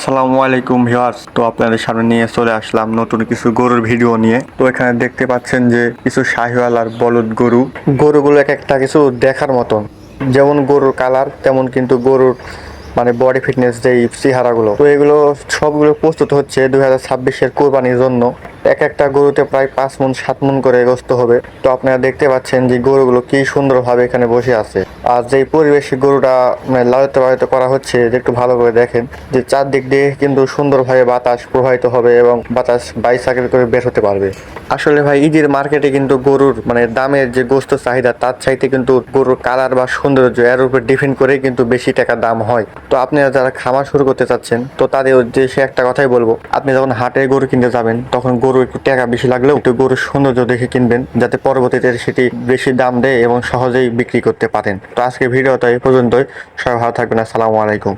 আসসালামু আলাইকুম ভিউয়ার্স। তো আপনাদের সামনে নিয়ে চলে আসলাম নতুন কিছু গরুর ভিডিও নিয়ে। তো এখানে দেখতে পাচ্ছেন যে কিছু শাহিওয়াল আর বলদ গরু। গরুগুলো এক একটা কিছু দেখার মতন। যেমন গরুর কালার, তেমন কিন্তু গরুর মানে বডি ফিটনেস যেই চেহারাগুলো। তো এগুলো সবগুলো প্রস্তুত হচ্ছে দুই হাজার ছাব্বিশের কোরবানির জন্য। এক একটা গরুতে প্রায় পাঁচ মন, সাত মন করে গোস্ত হবে। তো আপনারা দেখতে পাচ্ছেন যে গরুগুলো কি সুন্দরভাবে এখানে বসে আছে। আর যেই পরিবেশে গরুটা মানে লালিত পালিত করা হচ্ছে যে একটু ভালো করে দেখেন যে চারদিক দিয়ে কিন্তু সুন্দরভাবে বাতাস প্রবাহিত হবে এবং বাতাস বাইসাইকেল করে বের হতে পারবে। আসলে ভাই, ঈদের মার্কেটে কিন্তু গরুর মানে দামের যে গোস্ত চাহিদা, তার চাইতে কিন্তু গরুর কালার বা সৌন্দর্য এর উপর ডিপেন্ড করে কিন্তু বেশি টাকা দাম হয়। তো আপনারা যারা খামার শুরু করতে চাচ্ছেন, তো তাদের উদ্দেশ্যে একটা কথাই বলব, আপনি যখন হাটে গরু কিনতে যাবেন, তখন গরু একটু টাকা বেশি লাগলেও একটু গরুর সৌন্দর্য দেখে কিনবেন, যাতে পরবর্তীতে সেটি বেশি দাম দেয় এবং সহজেই বিক্রি করতে পারেন। তো আজকে ভিডিওটা এই পর্যন্তই। সবাই ভালো থাকবেন। আসসালামু আলাইকুম।